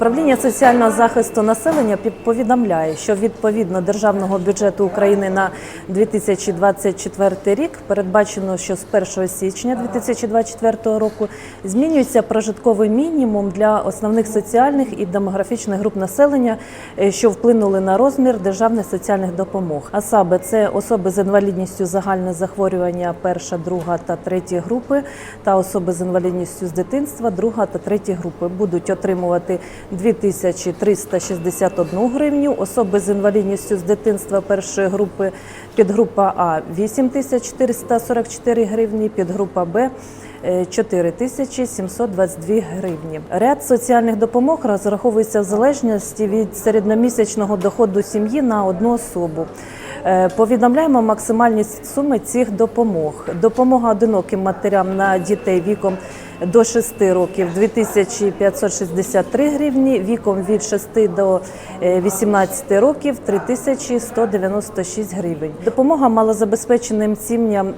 Управління соціального захисту населення повідомляє, що відповідно державного бюджету України на 2024 рік передбачено, що з 1 січня 2024 року змінюється прожитковий мінімум для основних соціальних і демографічних груп населення, е, що вплинули на розмір державних соціальних допомог. А саме це особи з інвалідністю загальне захворювання перша, друга та третя групи, та особи з інвалідністю з дитинства друга та третя групи будуть отримувати 2361 гривню, особи з інвалідністю з дитинства першої групи підгрупа А 8444 гривні, підгрупа Б е, 4722 гривні. Ряд соціальних допомог розраховується в залежності від середньомісячного доходу сім'ї на одну особу. Е, Повідомляємо максимальні суми цих допомог. Допомога одиноким матерям на дітей віком до 6 років 2563 гривні, віком від 6 до е, 18 років 3196 гривень. Допомога малозабезпеченим сім'ям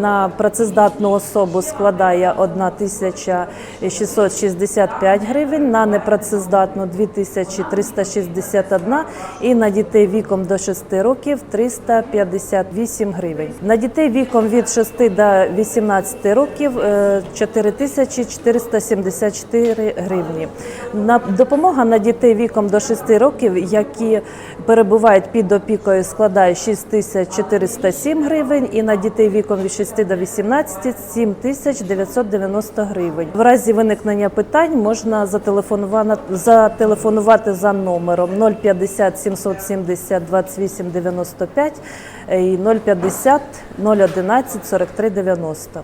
на працездатну особу складає 1665 гривень, на непрацездатну 2361 і на дітей віком до 6 років 358 гривень. На дітей віком від 6 до 18 років е, 4000 474 гривні. На допомога на дітей віком до 6 років, які перебувають під опікою, складає 6407 гривень, і на дітей віком від 6 до 18 7990 гривень. В разі виникнення питань можна зателефонувати за номером 050 770 28 95 і 050 011 43 90.